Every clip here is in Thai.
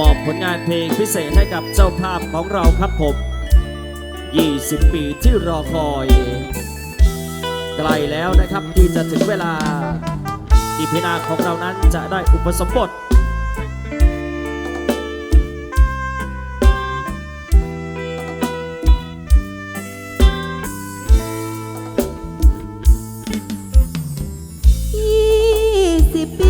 มอบผลงานเพลงพิเศษให้กับเจ้าภาพของเราครับผม 20 ปีที่รอคอย ใกล้แล้วนะครับที่จะถึงเวลา ที่พี่นาของเรานั้นจะได้อุปสมบทยี่สิบปี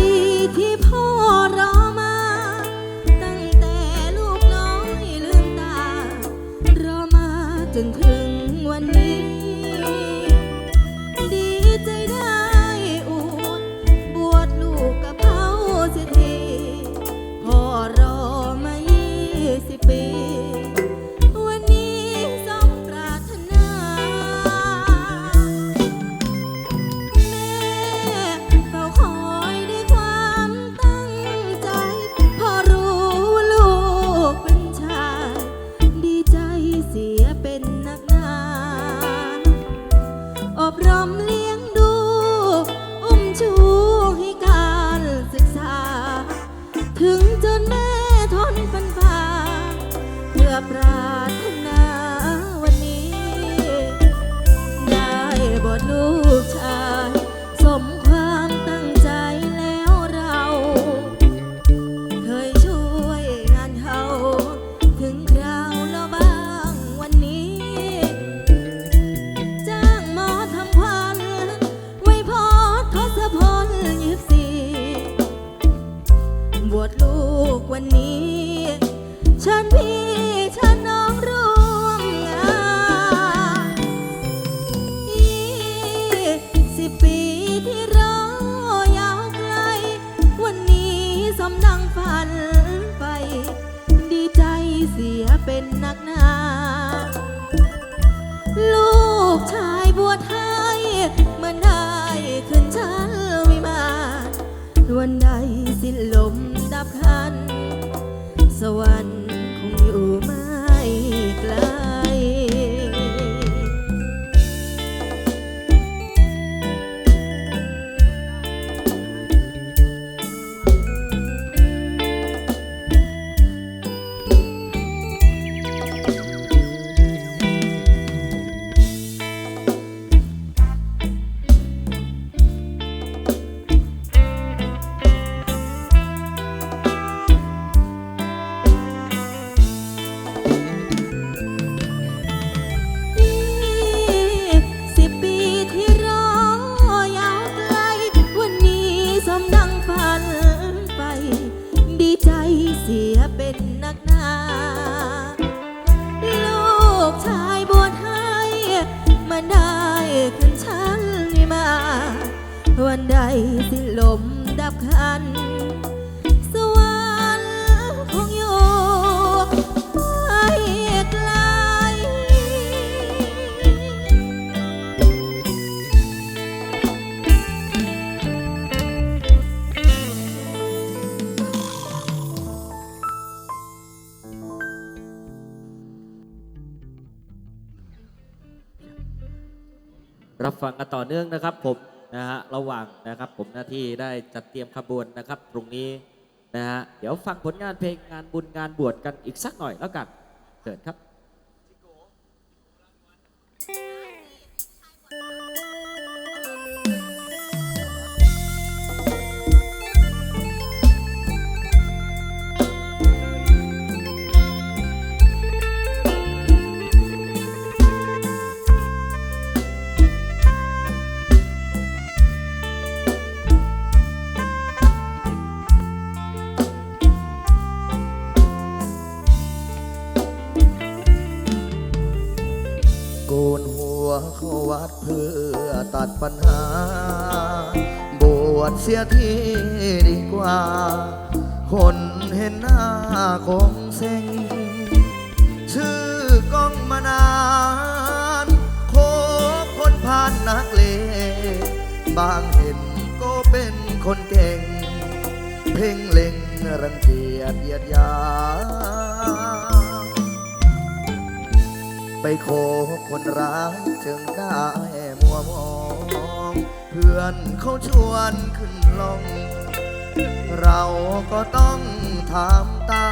บทลูกชาย สมความตั้งใจแล้วเรา เคยช่วยงานเขาถึงคราวแล้วบ้างวันนี้ จ้างหมอทำควันไว้พอทศพลยิบสี่บวชลูกวันนี้เชิญพี่ วันใดสิ้นลมดับคัน สวรรค์ วันใดสิลมดับคัน สวรรค์คงอยู่ไม่ไกล รับฟังกันต่อเนื่องนะครับผม นะฮะระหว่างนะครับผมหน้าที่ได้จัดเตรียมขบวนนะครับตรงนี้นะฮะเดี๋ยวฟังผลงานเพลงงานบุญงานบวชกันอีกสักหน่อยแล้วกันเกิดครับัดปัญหา บวชเสียทีดีกว่า คนเห็นหน้าคงเซ็ง ชื่อก้องมานานโคบคนผ่านนักเลงบางเห็นก็เป็นคนเก่ง เพ่งเล็งรังเกียจเยียดยา ไปโคบคนร้ายจึงได้ วมองเพื่อนเขาชวนขึ้นลง เราก็ต้องททำตา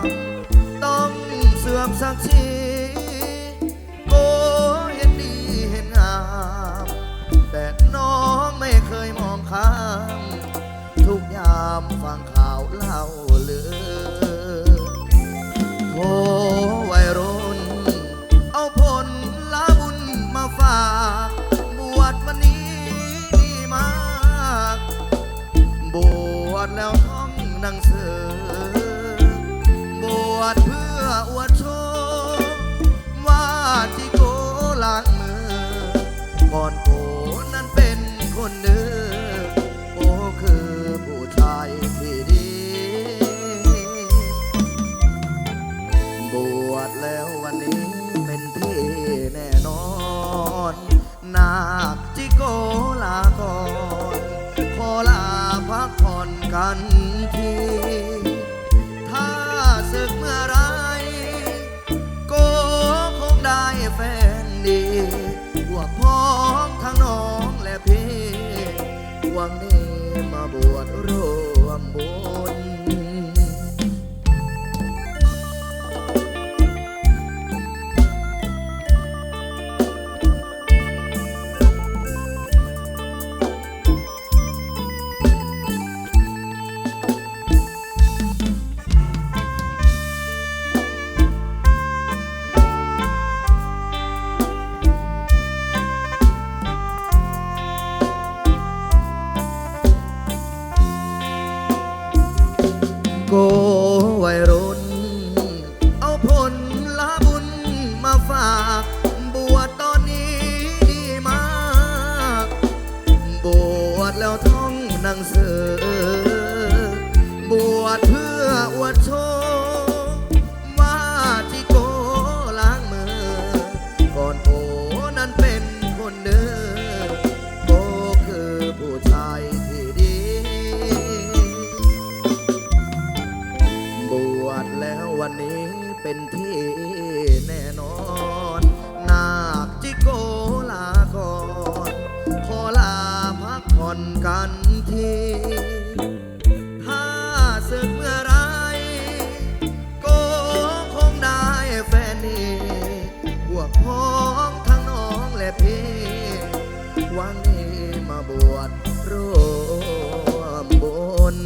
ม ต้องเสื่อมศักดิ์ศรีโกเห็นดีเห็นงามแต่น้องไม่เคยมองข้ามทุกยามฟังข่าวเล่าเลือโอ้ วชแล้วท่องหนังสือบวชเพื่ออวดโชว์ว่าที่โกล้างมือก่อนโก ห นังสือ บวชเพื่ออวดโชค อนกันทีถ้าสึกเมื่อไร ก็คงได้แฟนนี่พวกพ้องทั้งน้องและพี่วังนี้มาบวชร่วมบุญ